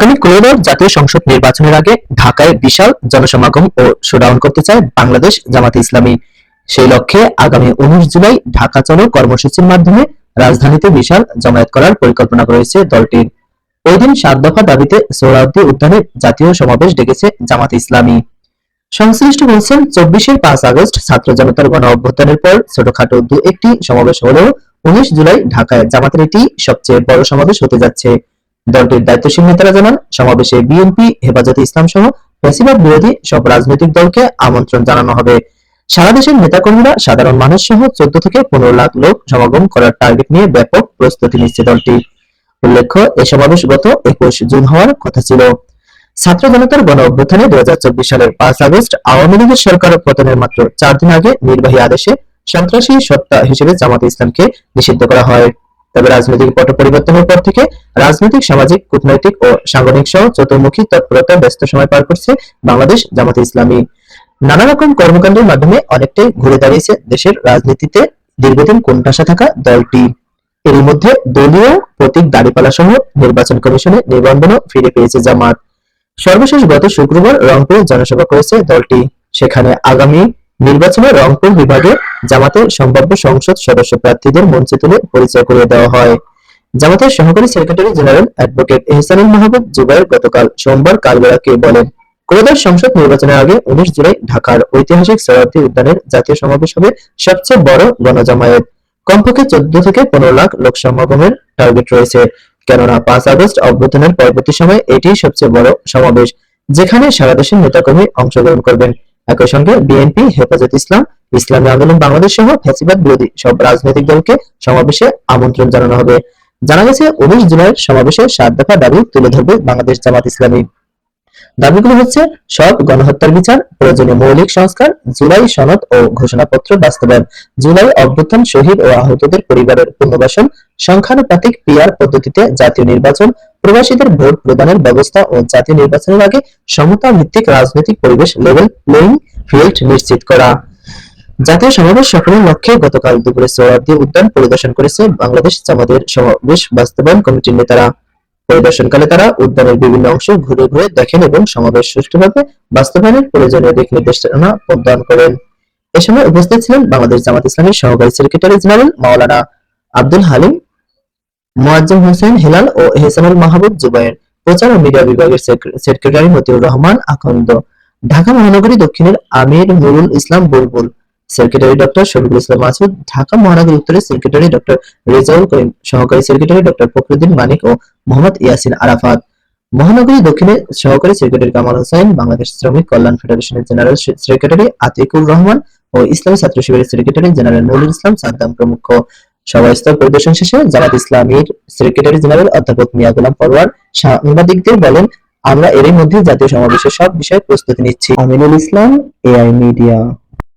আগামী ত্রয়োদশ জাতীয় সংসদ নির্বাচনের আগে ঢাকায় বিশাল জনসমাগম ও শোডাউন করতে চায় বাংলাদেশ জামাতে ইসলামী। সেই লক্ষ্যে আগামী উনিশ জুলাই ঢাকা চলো কর্মসূচির মাধ্যমে রাজধানীতে বিশাল জমায়েত করার পরিকল্পনা রয়েছে দলটির। ওই দিন সাত দফা দাবিতে সোহরাওয়ার্দী উদ্যানে জাতীয় সমাবেশ ডেকেছে জামাতে ইসলামী। সংশ্লিষ্ট বলছেন, চব্বিশের পাঁচ আগস্ট ছাত্র জনতার গণ অভ্যুত্থানের পর ছোটখাটো দু একটি সমাবেশ হলেও উনিশ জুলাই ঢাকায় জামাতের এটি সবচেয়ে বড় সমাবেশ হতে যাচ্ছে। দলটির দায়িত্বশীল নেতারা জানান, সমাবেশে বিএনপি হেফাজতে ইসলাম সহ ফ্যাসিবাদ বিরোধী সব রাজনৈতিক দলকে আমন্ত্রণ জানানো হবে। সারা দেশের নেতাকর্মীরা সাধারণ মানুষ সহ চোদ্দ থেকে পনেরো লাখ লোক সমাগম করার টার্গেট নিয়ে ব্যাপক প্রস্তুতি নিচ্ছে দলটি। উল্লেখ্য, এ সমাবেশ গত একুশ জুন হওয়ার কথা ছিল। ছাত্র জনতার গণ অভ্যুত্থানে দু হাজার চব্বিশ সালের পাঁচ আগস্ট আওয়ামী লীগের সরকার পতনের মাত্র চার দিন আগে নির্বাহী আদেশে সন্ত্রাসী সত্তা হিসেবে জামাতে ইসলামকে নিষিদ্ধ করা হয়। তবে রাজনৈতিক পট পরিবর্তনের পর থেকে রাজনৈতিক, সামাজিক, কূটনৈতিক ও সাংগঠনিক সহ চতুর্মুখী তৎপরতা ব্যস্ত সময় পার করছে বাংলাদেশ জামাতে ইসলামী। নানা রকম কর্মকাণ্ডের মাধ্যমে অনেকটাই ঘুরে দাঁড়িয়েছে দেশের রাজনীতিতে দীর্ঘদিন কোণঠাসা থাকা দলটি। এরই মধ্যে দলীয় প্রতীক দাড়িপালা সহ নির্বাচন কমিশনে নিবন্ধনও ফিরে পেয়েছে জামাত। সর্বশেষ গত শুক্রবার রংপুরে জনসভা করেছে দলটি। সেখানে আগামী নির্বাচনে রংপুর বিভাগে জামাতের সম্ভাব্য সংসদ সদস্য প্রার্থীদের মঞ্চে তুলে পরিচয় করিয়ে দেওয়া হয়। জামাতের সহকারী secretary general advocate Ehsanul Mahbub Jubair গতকাল সোমবার কালবেলাকে বলেন ত্রয়োদশ সংসদ নির্বাচনের আগে উনিশ জুলাই ঢাকার ঐতিহাসিক সরার্দি উদ্যানের জাতীয় সমাবেশ হবে সবচেয়ে বড় গণজামায়াত। কমপক্ষে চোদ্দ থেকে পনেরো লাখ লোক সমাগমের টার্গেট রয়েছে। কেননা পাঁচ আগস্ট অভ্যুত্থানের পরবর্তী সময়ে এটি সবচেয়ে বড় সমাবেশ, যেখানে সারা দেশের নেতাকর্মী অংশগ্রহণ করবেন। একই সঙ্গে বিএনপি, হেফাজত ইসলাম, ইসলামী আন্দোলন, বাংলাদেশ সহ ফ্যাসিবাদ বিরোধী সব রাজনৈতিক দলকে সমাবেশে আমন্ত্রণ জানানো হবে। জানা গেছে, উনিশ জুলাইয়ের সমাবেশে সাত দফা দাবি তুলে ধরবে বাংলাদেশ জামাত ইসলামী। দাবিগুলো হচ্ছে, সব গণহত্যার বিচার, প্রয়োজনীয় মৌলিক সংস্কার, জুলাই সনদ ও ঘোষণাপত্র বাস্তবায়ন, জুলাই অভ্যুত্থান শহীদ ও আহতদের পরিবারের পুনর্বাসন, সংখ্যানুপাতিক পিআর পদ্ধতিতে জাতীয় নির্বাচন, প্রবাসীদের ভোট প্রদানের ব্যবস্থা ও জাতীয় নির্বাচনের আগে সমতা ভিত্তিক রাজনৈতিক পরিবেশ লেভেল প্লেইং ফিল্ড নিশ্চিত করা। জাতীয় সমাবেশ সফলের লক্ষ্যে গতকাল দুপুরে সোহরাওয়ার্দী উদ্যান পরিদর্শন করেছে বাংলাদেশ জামাতের সমাবেশ বাস্তবায়ন কমিটির নেতারা। পরিদর্শনকালে তারা উদ্যানের বিভিন্ন অংশ ঘুরে ঘুরে দেখেন এবং সমাবেশ সুষ্ঠুভাবে বাস্তবায়নের প্রয়োজনীয় দিক নির্দেশনা প্রদান করেন। এ সময় উপস্থিত ছিলেন বাংলাদেশ জামাত ইসলামের সহকারী সেক্রেটারি জেনারেল মাওলানা আব্দুল হালিম, মোয়াজ্জেম হোসেন হেলাল ও হেসানুল মাহবুব জুবায়ের প্রচার ও মিডিয়া বিভাগের সেক্রেটারি মতিউর রহমান আকন্দ। ঢাকা মহানগরী দক্ষিণের আমির নুরুল ইসলাম বুলবুল সেক্রেটারি ডক্টর শফিকুল ইসলাম মাসুদ ঢাকা মহানগরী উত্তরের সেক্রেটারি ডক্টর রেজাউল করিম সহকারী সেক্রেটারি ডক্টর ফখরুদ্দিন মানিক ও মোহাম্মদ ইয়াসিন আরাফাত মহানগরী দক্ষিণের সহকারী সেক্রেটারি কামাল হোসেন বাংলাদেশ শ্রমিক কল্যাণ ফেডারেশনের জেনারেল সেক্রেটারি আতিকুর রহমান ও ইসলামী ছাত্র শিবিরের সেক্রেটারি জেনারেল নুরুল ইসলাম সাদ্দাম প্রমুখ। সভা স্তর পরিদর্শন শেষে জামাত ইসলামীর সেক্রেটারি জেনারেল অধ্যাপক মিয়া গোলাম পরওয়ার সাংবাদিকদের বলেন, আমরা এরই মধ্যে জাতীয় সমাবেশের সব বিষয়ে প্রস্তুতি নিচ্ছি। Aminul Islam AI media